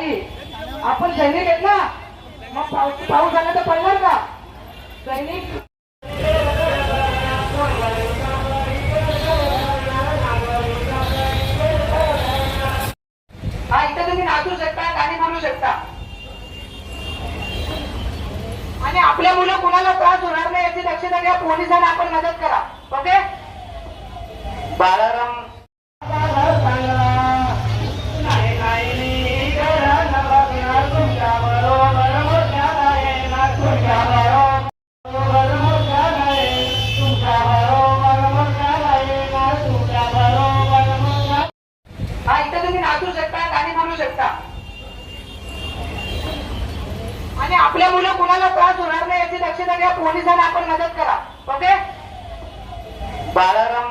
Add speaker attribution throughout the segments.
Speaker 1: नाही. आपण सैनिक आहेत ना. मग पाऊस पाऊस आला तर पडणार का? सैनिक हा इथं तुम्ही नाचू शकता गाणी म्हणू शकता. आणि आपल्या मुलं कुणाला त्रास होणार नाही याची दक्षता घ्या पोलिसांना आपण मदत करा. ओके? बाळाराम आपल्या मुलं कुणाला त्रास होणार नाही याची दक्षता घ्या पोलिसांना आपण मदत करा. ओके? बाळाराम.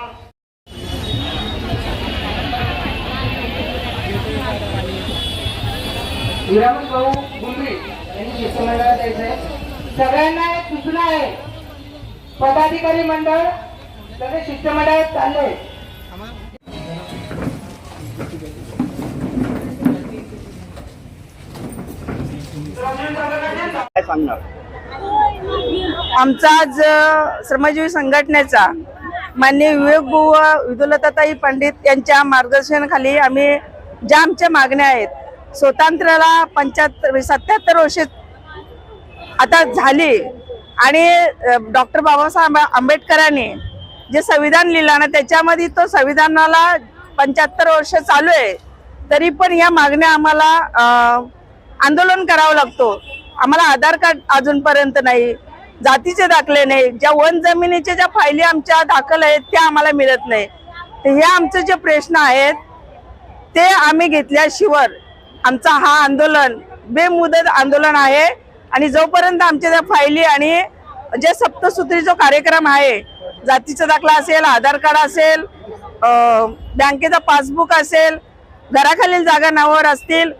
Speaker 1: हिरामन भाऊ गुंबी यांनी शिष्टमंडळात द्यायचंय सगळ्यांना एक सूचना आहे. पदाधिकारी मंडळ सगळे शिष्टमंडळात चालले.
Speaker 2: सांगणार?
Speaker 3: आमचा आज श्रमजीवी संघटनेचा माननीय विवेक बुवा विदुलताताई पंडित यांच्या मार्गदर्शनाखाली आम्ही ज्या आमच्या मागण्या आहेत स्वतंत्राला पंच्याहत्तर म्हणजे सत्याहत्तर वर्षे आता झाली आणि डॉक्टर बाबासाहेब आंबेडकरांनी जे संविधान लिहिलं ना त्याच्यामध्ये तो संविधानाला पंच्याहत्तर वर्ष चालू आहे तरी पण या मागण्या आम्हाला आंदोलन करावं लागतो. आम्हाला आधार कार्ड अजूनपर्यंत नाही. जातीचे दाखले नाही. ज्या वन जमिनीच्या ज्या फायली आमच्या दाखल आहेत त्या आम्हाला मिळत नाही. तर हे आमचे जे प्रश्न आहेत ते आम्ही घेतल्याशिवाय आमचा हा आंदोलन बेमुदत आंदोलन आहे. आणि जोपर्यंत आमच्या त्या फायली आणि जे सप्तसूत्री जो कार्यक्रम आहे जातीचा दाखला असेल आधार कार्ड असेल बँकेचा पासबुक असेल घराखालील जागा नावावर असतील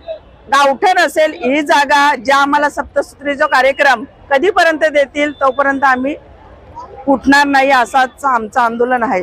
Speaker 3: गावठण असेल ही. जागा ज्या आम्हाला सप्तसूत्री जो कार्यक्रम कधीपर्यंत देतील तोपर्यंत आम्ही उठणार नाही असाच आमचं आंदोलन आहे.